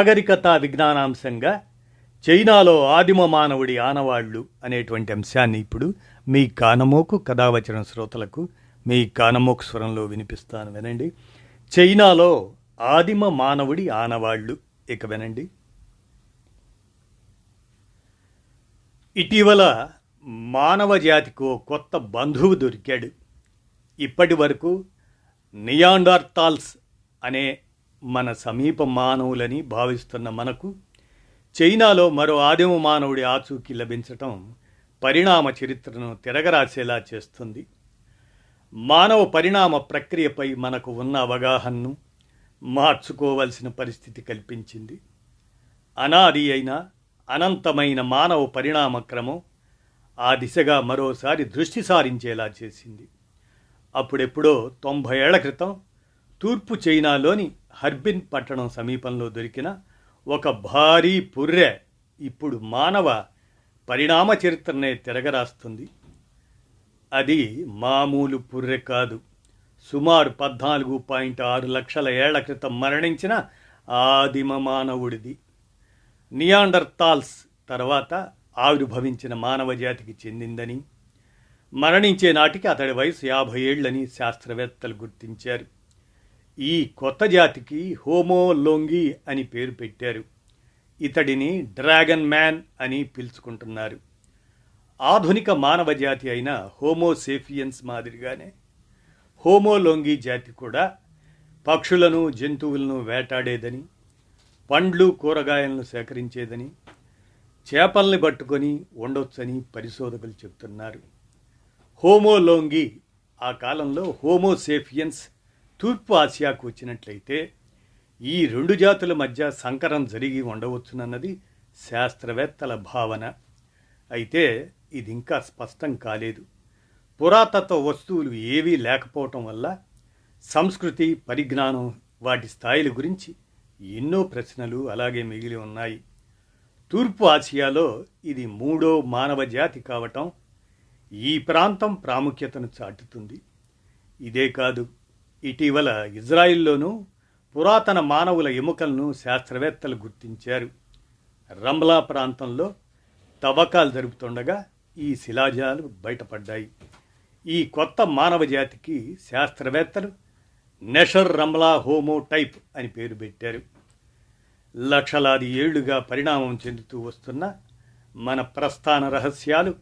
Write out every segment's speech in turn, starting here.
నాగరికత విజ్ఞానాంశంగా చైనాలో ఆదిమ మానవుడి ఆనవాళ్ళు అనేటువంటి అంశాన్ని ఇప్పుడు మీ కానమోకు కథావచన శ్రోతలకు మీ కానమోకు స్వరంలో వినిపిస్తాను వినండి. చైనాలో ఆదిమ మానవుడి ఆనవాళ్ళు ఇక వినండి. ఇటీవల మానవ జాతికి ఓ కొత్త బంధువు దొరికాడు. ఇప్పటి వరకు నియాండార్తాల్స్ అనే మన సమీప మానవులని భావిస్తున్న మనకు చైనాలో మరో ఆదిమ మానవుడి ఆచూకీ లభించటం పరిణామ చరిత్రను తిరగరాసేలా చేస్తుంది. మానవ పరిణామ ప్రక్రియపై మనకు ఉన్న అవగాహనను మార్చుకోవలసిన పరిస్థితి కల్పించింది. అనాది అయిన అనంతమైన మానవ పరిణామ క్రమం ఆ దిశగా మరోసారి దృష్టి సారించేలా చేసింది. అప్పుడెప్పుడో తొంభై ఏళ్ళ క్రితం తూర్పు చైనాలోని హర్బిన్ పట్టణం సమీపంలో దొరికిన ఒక భారీ పుర్రె ఇప్పుడు మానవ పరిణామ చరిత్రనే తిరగరాస్తుంది. అది మామూలు పుర్రె కాదు. సుమారు పద్నాలుగు పాయింట్ ఆరు లక్షల ఏళ్ళ క్రితం మరణించిన ఆదిమ మానవుడిది. నియాండర్తాల్స్ తర్వాత ఆవిర్భవించిన మానవ జాతికి చెందిందని. మరణించే నాటికి అతడి వయసు యాభై ఏళ్ళని శాస్త్రవేత్తలు గుర్తించారు. ఈ కొత్త జాతికి హోమోలోంగి అని పేరు పెట్టారు. ఇతడిని డ్రాగన్ మ్యాన్ అని పిలుచుకుంటున్నారు. ఆధునిక మానవ జాతి అయిన హోమోసేఫియన్స్ మాదిరిగానే హోమోలోంగి జాతి కూడా పక్షులను జంతువులను వేటాడేదని పండ్లు కూరగాయలను సేకరించేదని చేపల్ని పట్టుకొని ఉండొచ్చని పరిశోధకులు చెబుతున్నారు. హోమోలోంగి ఆ కాలంలో హోమోసేఫియన్స్ తూర్పు ఆసియాకు వచ్చినట్లయితే ఈ రెండు జాతుల మధ్య సంకరం జరిగి ఉండవచ్చునన్నది శాస్త్రవేత్తల భావన. అయితే ఇది ఇంకా స్పష్టం కాలేదు. పురాతత్వ వస్తువులు ఏవీ లేకపోవటం వల్ల సంస్కృతి పరిజ్ఞానం వాటి స్థాయిల గురించి ఎన్నో ప్రశ్నలు అలాగే మిగిలి ఉన్నాయి. తూర్పు ఆసియాలో ఇది మూడో మానవ జాతి కావటం ఈ ప్రాంతం ప్రాముఖ్యతను చాటుతుంది. ఇదే కాదు ఇటీవల ఇజ్రాయిల్లోనూ పురాతన మానవుల ఎముకలను శాస్త్రవేత్తలు గుర్తించారు. రంబ్లా ప్రాంతంలో తవ్వకాలు జరుపుతుండగా ఈ శిలాజాలు బయటపడ్డాయి. ఈ కొత్త మానవ జాతికి శాస్త్రవేత్తలు నెషర్ రంబ్లా హోమో టైప్ అని పేరు పెట్టారు. లక్షలాది ఏళ్ళుగా పరిణామం చెందుతూ వస్తున్న మన ప్రస్థాన రహస్యాలు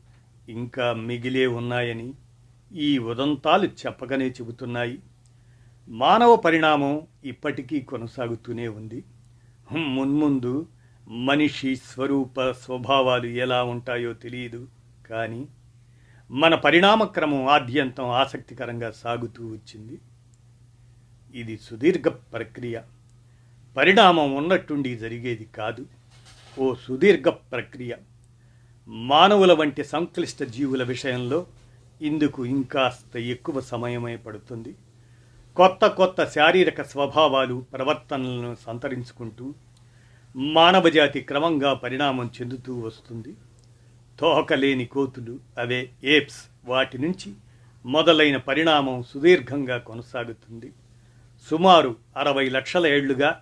ఇంకా మిగిలే ఉన్నాయని ఈ ఉదంతాలు చెప్పగానే చెబుతున్నాయి. మానవ పరిణామం ఇప్పటికీ కొనసాగుతూనే ఉంది. మున్ముందు మనిషి స్వరూప స్వభావాలు ఎలా ఉంటాయో తెలియదు. కానీ మన పరిణామక్రమం ఆద్యంతం ఆసక్తికరంగా సాగుతూ వచ్చింది. ఇది సుదీర్ఘ ప్రక్రియ. పరిణామం ఉన్నట్టుండి జరిగేది కాదు. ఓ సుదీర్ఘ ప్రక్రియ. మానవుల వంటి సంక్లిష్ట జీవుల విషయంలో ఇందుకు ఇంకాస్త ఎక్కువ సమయమే పడుతుంది. కొత్త కొత్త శారీరక స్వభావాలు ప్రవర్తనలను సంతరించుకుంటూ మానవజాతి క్రమంగా పరిణామం చెందుతూ వస్తుంది. తోహకలేని కోతులు అవే ఏప్స్ వాటి నుంచి మొదలైన పరిణామం సుదీర్ఘంగా కొనసాగుతుంది. సుమారు అరవై లక్షల ఏళ్ళుగా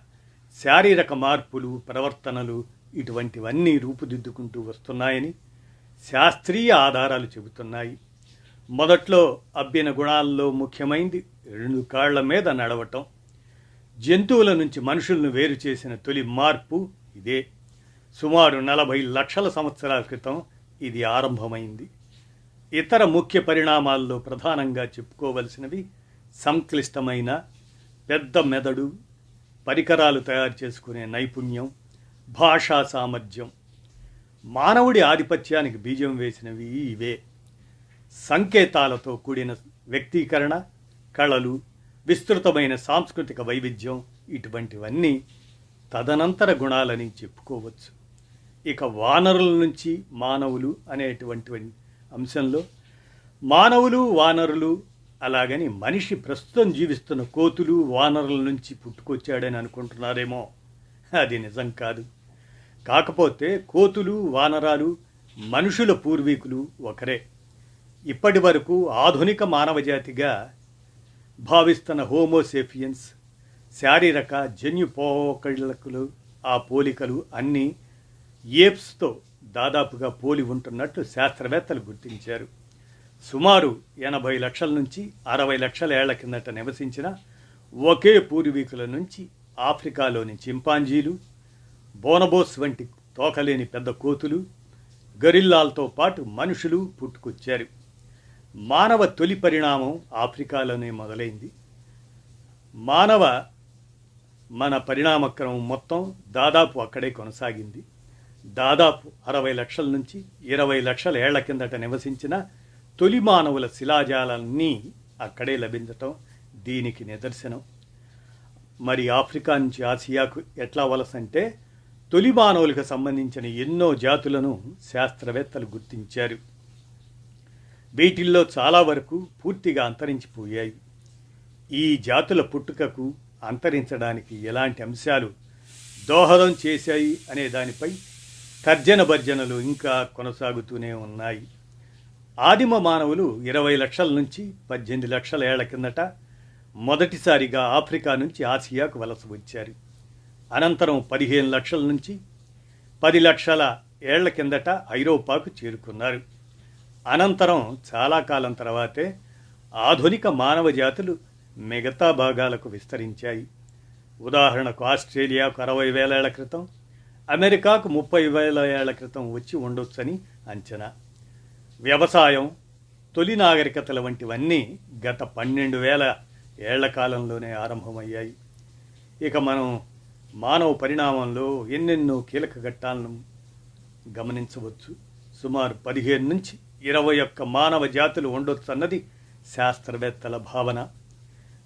శారీరక మార్పులు ప్రవర్తనలు ఇటువంటివన్నీ రూపుదిద్దుకుంటూ వస్తున్నాయని శాస్త్రీయ ఆధారాలు చెబుతున్నాయి. మొదట్లో అబ్బిన గుణాల్లో ముఖ్యమైంది రెండు కాళ్ళ మీద నడవటం జంతువుల నుంచి మనుషులను వేరు చేసిన తొలి మార్పు ఇదే. సుమారు నలభై లక్షల సంవత్సరాల క్రితం ఇది ఆరంభమైంది. ఇతర ముఖ్య పరిణామాల్లో ప్రధానంగా చెప్పుకోవలసినవి సంక్లిష్టమైన పెద్ద మెదడు పరికరాలు తయారు చేసుకునే నైపుణ్యం భాషా సామర్థ్యం. మానవుడి ఆధిపత్యానికి బీజం వేసినవి ఇవే. సంకేతాలతో కూడిన వ్యక్తీకరణ కళలు విస్తృతమైన సాంస్కృతిక వైవిధ్యం ఇటువంటివన్నీ తదనంతర గుణాలని చెప్పుకోవచ్చు. ఇక వానరుల నుంచి మానవులు అనేటువంటి అంశంలో మానవులు వానరులు అలాగని మనిషి ప్రస్తుతం జీవిస్తున్న కోతులు వానరుల నుంచి పుట్టుకొచ్చాడని అనుకుంటున్నారేమో. అది నిజం కాదు. కాకపోతే కోతులు వానరాలు మనుషుల పూర్వీకులు ఒకరే. ఇప్పటి వరకు ఆధునిక మానవజాతిగా భావిస్తున్న హోమోసేఫియన్స్ శారీరక జన్యు పోకళ్ళకులు ఆ పోలికలు అన్నీ ఏప్స్తో దాదాపుగా పోలి ఉంటున్నట్లు శాస్త్రవేత్తలు గుర్తించారు. సుమారు ఎనభై లక్షల నుంచి అరవై లక్షల ఏళ్ళ కిందట నివసించిన ఒకే పూర్వీకుల నుంచి ఆఫ్రికాలోని చింపాంజీలు బోనబోస్ వంటి తోకలేని పెద్ద కోతులు గరిల్లాలతో పాటు మనుషులు పుట్టుకొచ్చారు. మానవ తొలి పరిణామం ఆఫ్రికాలోనే మొదలైంది. మానవ మన పరిణామక్రమం మొత్తం దాదాపు అక్కడే కొనసాగింది. దాదాపు అరవై లక్షల నుంచి ఇరవై లక్షల ఏళ్ళ కిందట నివసించిన తొలి మానవుల శిలాజాలన్నీ అక్కడే లభించటం దీనికి నిదర్శనం. మరి ఆఫ్రికా నుంచి ఆసియాకు ఎట్లా వలసంటే తొలి మానవులకు సంబంధించిన ఎన్నో జాతులను శాస్త్రవేత్తలు గుర్తించారు. వీటిల్లో చాలా వరకు పూర్తిగా అంతరించిపోయాయి. ఈ జాతుల పుట్టుకకు అంతరించడానికి ఎలాంటి అంశాలు దోహదం చేశాయి అనే దానిపై తర్జన భర్జనలు ఇంకా కొనసాగుతూనే ఉన్నాయి. ఆదిమ మానవులు ఇరవై లక్షల నుంచి పద్దెనిమిది లక్షల ఏళ్ళ కిందట మొదటిసారిగా ఆఫ్రికా నుంచి ఆసియాకు వలస వచ్చారు. అనంతరం పదిహేను లక్షల నుంచి పది లక్షల ఏళ్ళ కిందట ఐరోపాకు చేరుకున్నారు. అనంతరం చాలా కాలం తర్వాతే ఆధునిక మానవ జాతులు మిగతా భాగాలకు విస్తరించాయి. ఉదాహరణకు ఆస్ట్రేలియాకు అరవై వేల ఏళ్ళ క్రితం అమెరికాకు ముప్పై వేల ఏళ్ళ క్రితం వచ్చి ఉండొచ్చని అంచనా. వ్యవసాయం తొలి నాగరికతల వంటివన్నీ గత పన్నెండు వేల ఏళ్ళ కాలంలోనే ఆరంభమయ్యాయి. ఇక మనం మానవ పరిణామంలో ఎన్నెన్నో కీలక ఘట్టాలను గమనించవచ్చు. సుమారు పదిహేను నుంచి ఇరవై ఒక్క మానవ జాతులు ఉండొచ్చన్నది శాస్త్రవేత్తల భావన.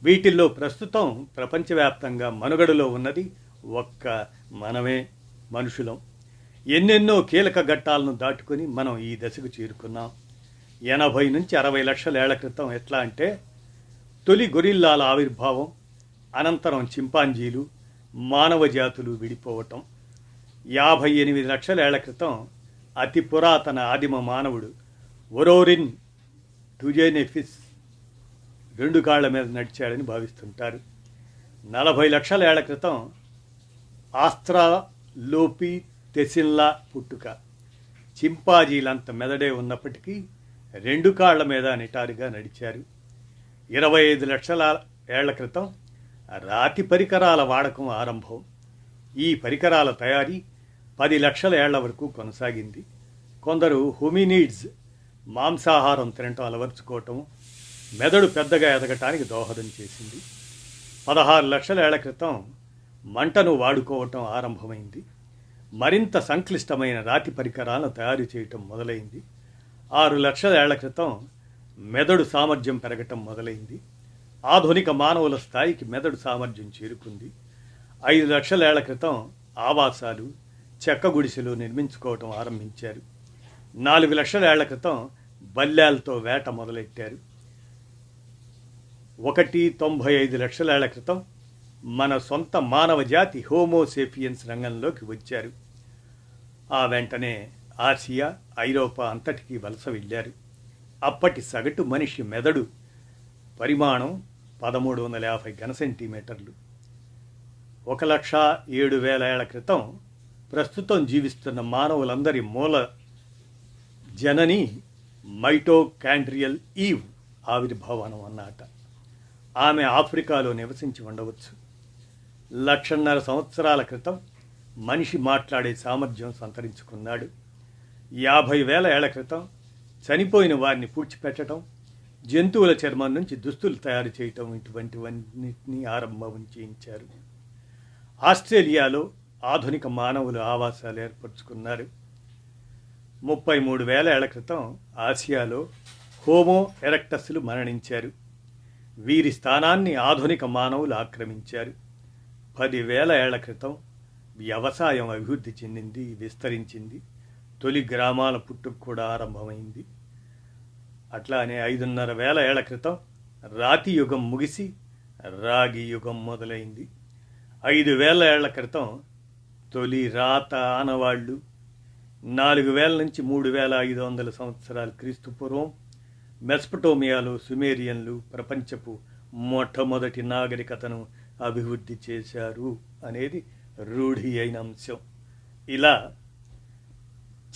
వీటిల్లో ప్రస్తుతం ప్రపంచవ్యాప్తంగా మనుగడలో ఉన్నది ఒక్క మనమే మనుషులం. ఎన్నెన్నో కీలక ఘట్టాలను దాటుకొని మనం ఈ దశకు చేరుకున్నాం. ఎనభై నుంచి అరవై లక్షల ఏళ్ళ క్రితం ఎట్లా అంటే తొలి గొరిల్లాల ఆవిర్భావం అనంతరం చింపాంజీలు మానవ జాతులు విడిపోవటం. యాభై ఎనిమిది లక్షల ఏళ్ళ క్రితం అతి పురాతన ఆదిమ మానవుడు ఒరోరిన్ టుజెనెఫిస్ రెండు కాళ్ళ మీద నడిచాడని భావిస్తుంటారు. నలభై లక్షల ఏళ్ళ క్రితం ఆస్ట్రాలోపి తెసిన్లా పుట్టుక. చింపాజీలంత మెదడే ఉన్నప్పటికీ రెండు కాళ్ళ మీద నిటారుగా నడిచారు. ఇరవై ఐదు లక్షల ఏళ్ళ క్రితం రాతి పరికరాల వాడకం ఆరంభం. ఈ పరికరాల తయారీ పది లక్షల ఏళ్ళ వరకు కొనసాగింది. కొందరు హుమినీడ్స్ మాంసాహారం తినటం అలవర్చుకోవటం మెదడు పెద్దగా ఎదగటానికి దోహదం చేసింది. పదహారు లక్షల ఏళ్ళ క్రితం మంటను వాడుకోవటం ఆరంభమైంది. మరింత సంక్లిష్టమైన రాతి పరికరాలను తయారు చేయటం మొదలైంది. ఆరు లక్షల ఏళ్ళ క్రితం మెదడు సామర్థ్యం పెరగటం మొదలైంది. ఆధునిక మానవుల స్థాయికి మెదడు సామర్థ్యం చేరుకుంది. ఐదు లక్షల ఏళ్ళ క్రితం ఆవాసాలు చెక్క గుడిసెలు నిర్మించుకోవటం ఆరంభించారు. నాలుగు లక్షల ఏళ్ళ క్రితం బల్యాలతో వేట మొదలెట్టారు. ఒకటి తొంభై ఐదు లక్షల ఏళ్ళ క్రితం మన సొంత మానవ జాతి హోమోసేఫియన్స్ రంగంలోకి వచ్చారు. ఆ వెంటనే ఆసియా ఐరోపా అంతటికీ వలస వెళ్ళారు. అప్పటి సగటు మనిషి మెదడు పరిమాణం పదమూడు వందల యాభై ఘన సెంటీమీటర్లు. ఒక లక్ష ఏడు వేల ఏళ్ళ క్రితం ప్రస్తుతం జీవిస్తున్న మానవులందరి మూల జనని మైటోకాండ్రియల్ ఈవ్ ఆవిర్భావనం అన్నమాట. ఆమె ఆఫ్రికాలో నివసించి ఉండవచ్చు. లక్షన్నర సంవత్సరాల క్రితం మనిషి మాట్లాడే సామర్థ్యం సంతరించుకున్నాడు. యాభై వేల ఏళ్ళ క్రితం చనిపోయిన వారిని పూడ్చిపెట్టడం జంతువుల చర్మం నుంచి దుస్తులు తయారు చేయటం ఇటువంటివన్నిటినీ ఆరంభం చేయించారు. ఆస్ట్రేలియాలో ఆధునిక మానవులు ఆవాసాలు ఏర్పరచుకున్నారు. ముప్పై మూడు వేల ఏళ్ళ క్రితం ఆసియాలో హోమో ఎరక్టస్లు మరణించారు. వీరి స్థానాన్ని ఆధునిక మానవులు ఆక్రమించారు. పదివేల ఏళ్ళ క్రితం వ్యవసాయం అభివృద్ధి చెందింది విస్తరించింది. తొలి గ్రామాల పుట్టుకు కూడా ఆరంభమైంది. అట్లానే ఐదున్నర వేల ఏళ్ళ క్రితం రాతి యుగం ముగిసి రాగి యుగం మొదలైంది. ఐదు వేల ఏళ్ళ క్రితం తొలి రాత ఆనవాళ్ళు నాలుగు వేల నుంచి మూడు వేల ఐదు వందల సంవత్సరాల క్రీస్తు పూర్వం మెస్పటోమియాలో సుమేరియన్లు ప్రపంచపు మొట్టమొదటి నాగరికతను అభివృద్ధి చేశారు అనేది రూఢి అయిన అంశం. ఇలా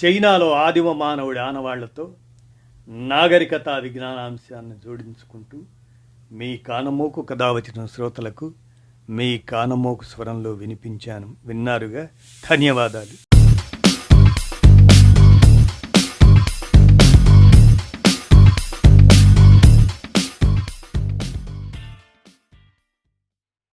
చైనాలో ఆదిమ మానవుడి ఆనవాళ్ళతో నాగరికత విజ్ఞానాంశాన్ని జోడించుకుంటూ మీ కానమోకు కథ వచ్చిన శ్రోతలకు మీ కానమోకు స్వరంలో వినిపించాను. విన్నారుగా? ధన్యవాదాలు.